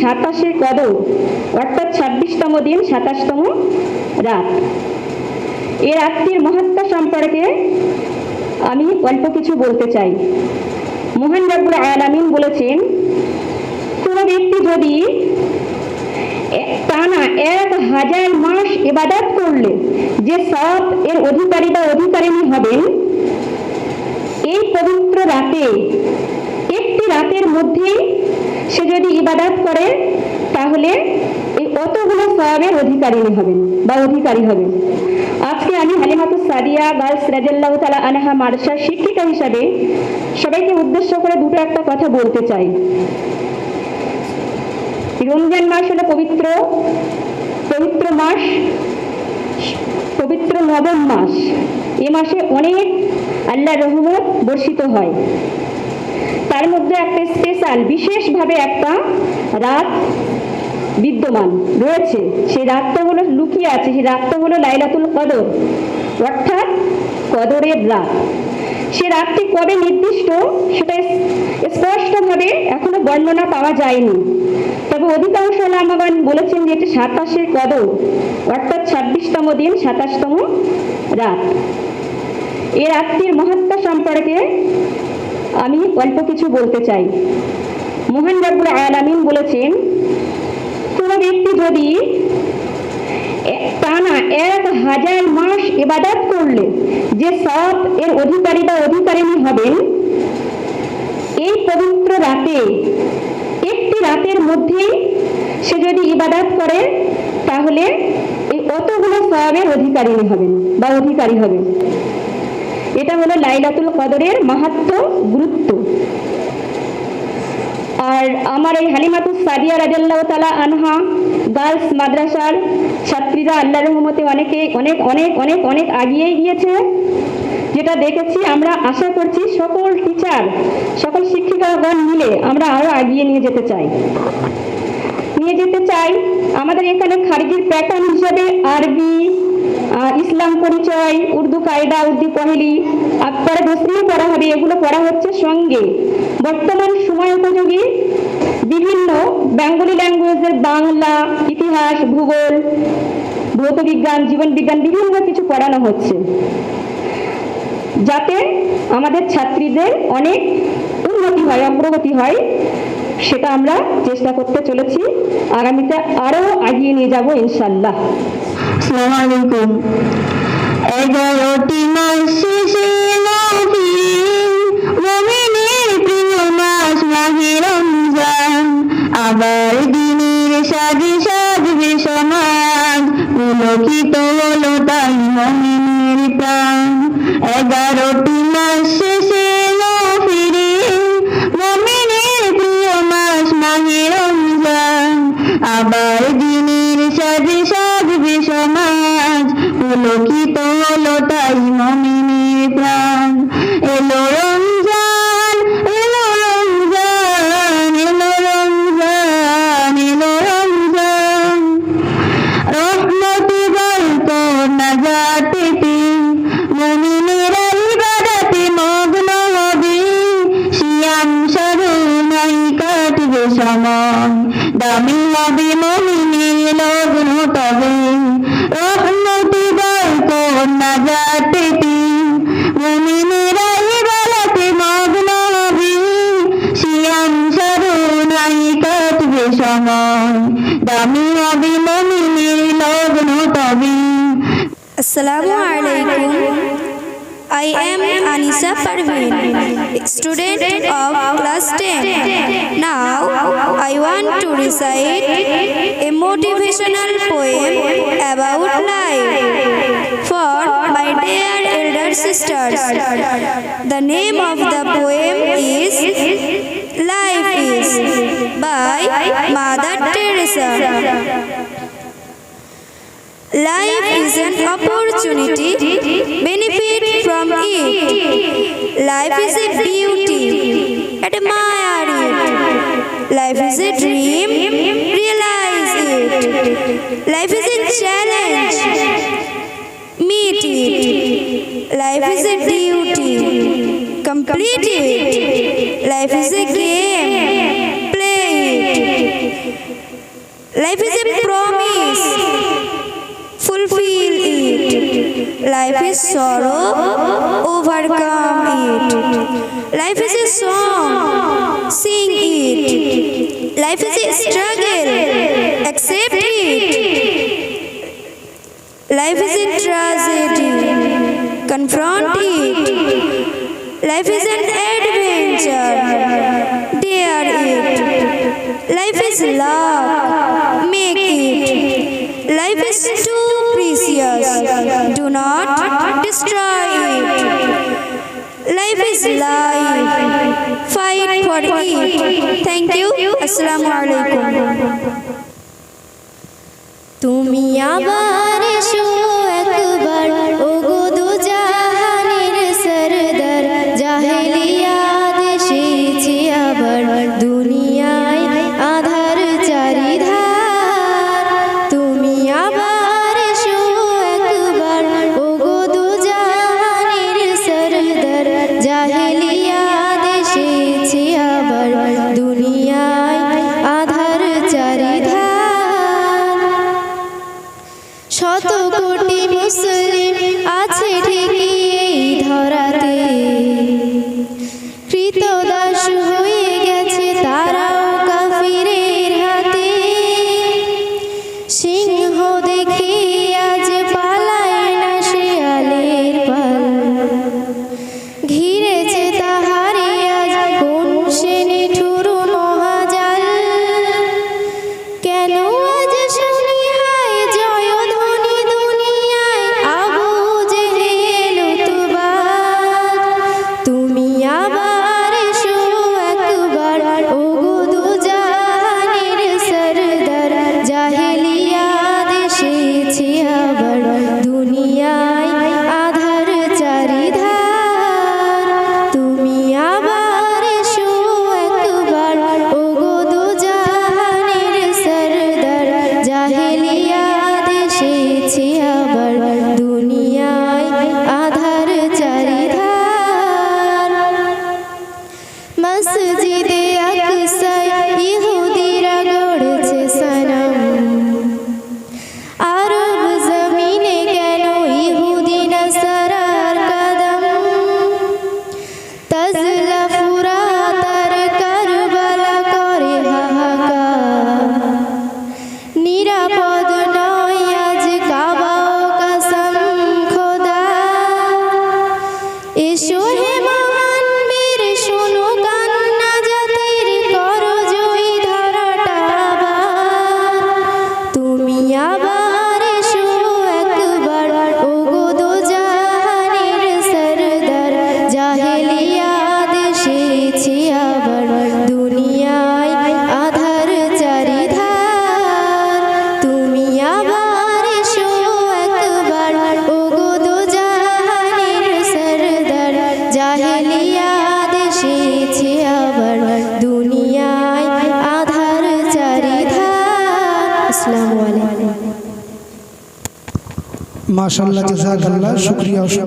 সাতাশে কদর অর্থাৎ ছাব্বিশতম দিন, সাতাশতম রাত। এই রাত্রির মহাত্মা সম্পর্কে আমি অল্প কিছু বলতে চাই। মোহন রাবুল আলামিন বলেছেন, কোনো ব্যক্তি যদি টানা এক হাজার মাস ইবাদত করলে যে সব এর অধিকারী বা অধিকারিণী হবেন, এই পবিত্র রাতে একটি রাতের মধ্যেই সে যদি ইবাদত করে, তাহলে এই অতগুলো সবের অধিকারিণী হবেন, বা অধিকারী হবেন। আজকে আমি হালিমাতুস সাদিয়া গার্লস রাজাল্লাহ তালা আনহা মাদ্রাসার শিক্ষিকা হিসাবে সবাইকে উদ্দেশ্য করে দুটো একটা কথা বলতে চাই। রমজান মাস হলো পবিত্র পবিত্র মাস, পবিত্র নবম মাস। এ মাসে অনেক আল্লাহর রহমত বর্ষিত হয়। তার মধ্যে একটা স্পেশাল বিশেষভাবে একটা রাত বিদ্যমান রয়েছে। সেই রাতটা হলো লুকিয়ে আছে, সেই রাতটা হলো লাইলাতুল কদর। অর্থাৎ কদরের রাত। সে রাতটি কবে নির্দিষ্ট সেটা স্পষ্টভাবে এখনও বর্ণনা পাওয়া যায়নি। তবে অধিকাংশ লামাবান বলেছেন যে এটি সাতাশে কদর, অর্থাৎ ছাব্বিশতম দিন, সাতাশতম রাত। এই রাত্রির মহাত্মা সম্পর্কে আমি অল্প কিছু বলতে চাই। মোহন রাবুল আলামিন বলেছেন, কোনো ব্যক্তি যদি টানা এক হাজার মাস ইবাদত করলে যে সব এর অধিকারী বা অধিকারিণী হবেন, এই পবিত্র রাতে, একটি রাতের মধ্যেই সে যদি ইবাদত করে, তাহলে এই অতগুলো সবের অধিকারিণী হবেন বা অধিকারী হবেন। এটা হলো লাইলাতুল কদরের মাহাত্ম গুরুত্ব। আর আমার এই হালিমাতুস সাদিয়া রাজাল্লাহ তালা আনহা, গার্লস মাদ্রাসার ছাত্রীরা আল্লাহ রহমতে অনেকে অনেক অনেক অনেক অনেক আগিয়ে গিয়েছে। যেটা দেখেছি, আমরা আশা করছি সকল টিচার সকল শিক্ষিকাগণ মিলে আমরা আরও আগিয়ে নিয়ে যেতে চাই। নিয়ে যেতে চাই আমাদের এখানে খারিজির প্যাটার্ন হিসেবে আরবি ইসলাম পরিচয়, উর্দু কায়দা, উর্দু পহেলি পরে মুসলিম পড়া হবে, এগুলো পড়া হচ্ছে সঙ্গে। বর্তমান সময় উপযোগী বিভিন্ন বেঙ্গলি ল্যাঙ্গুয়েজের বাংলা, ইতিহাস, ভূগোল ভৌত বিজ্ঞান জীবন বিজ্ঞান বিভিন্ন কিছু পড়ানো হচ্ছে। যাতে আমাদের ছাত্রীদের অনেক উন্নতি হয়, অগ্রগতি হয়, সেটা আমরা চেষ্টা করতে চলেছি। আগামীতে আরও এগিয়ে নিয়ে যাব ইনশাল্লাহ। আসসালামু এগারোটি মাস শেষে মুমিনের প্রিয় মাস মাহে রমজান। আবার দিনের সাজে সাজবে সমাজ, পুলকিত হলো তাই মুমিনের প্রাণ। এগারোটি মাস শেষে ফিরে মুমিনের প্রিয় মাস মাহে রমজান। আবার পুলকিত হলো তাই মমিনের প্রাণ। এলো রমজান এলো রমজান এলো রমজান এলো রমজান। রহমতে গল্প নাজাতেতে মুমিনেরা ইবাদতে মগ্ন হবে। সিয়াম সাধনাই কাটবে সময়। দামি হবে মুমিনের লগ্ন তবে Assalamu alaikum. I am Anisa Parveen, student of class 10. Now I want to recite a motivational poem about life for my dear elder sisters. The name of the poem is Life is by Mother Teresa. Life is an opportunity. Benefit from it. Life is a beauty. Admire it. Life is a dream. Realize it. Life is a challenge. Meet it. Life is a duty. Complete it. Life is a game. Play it. Life is a promise. Life is sorrow, overcome it. Life is a song, sing it. Life is a struggle, accept it. Life is a tragedy, confront it. Life is an adventure, dare it. Life is love, make it is too precious. Do not destroy. Life is life. Fight for it. Thank you. Assalamu alaikum. তুমি আবার মাশাল্লাহ জাজাকাল্লাহ শুক্রিয়া।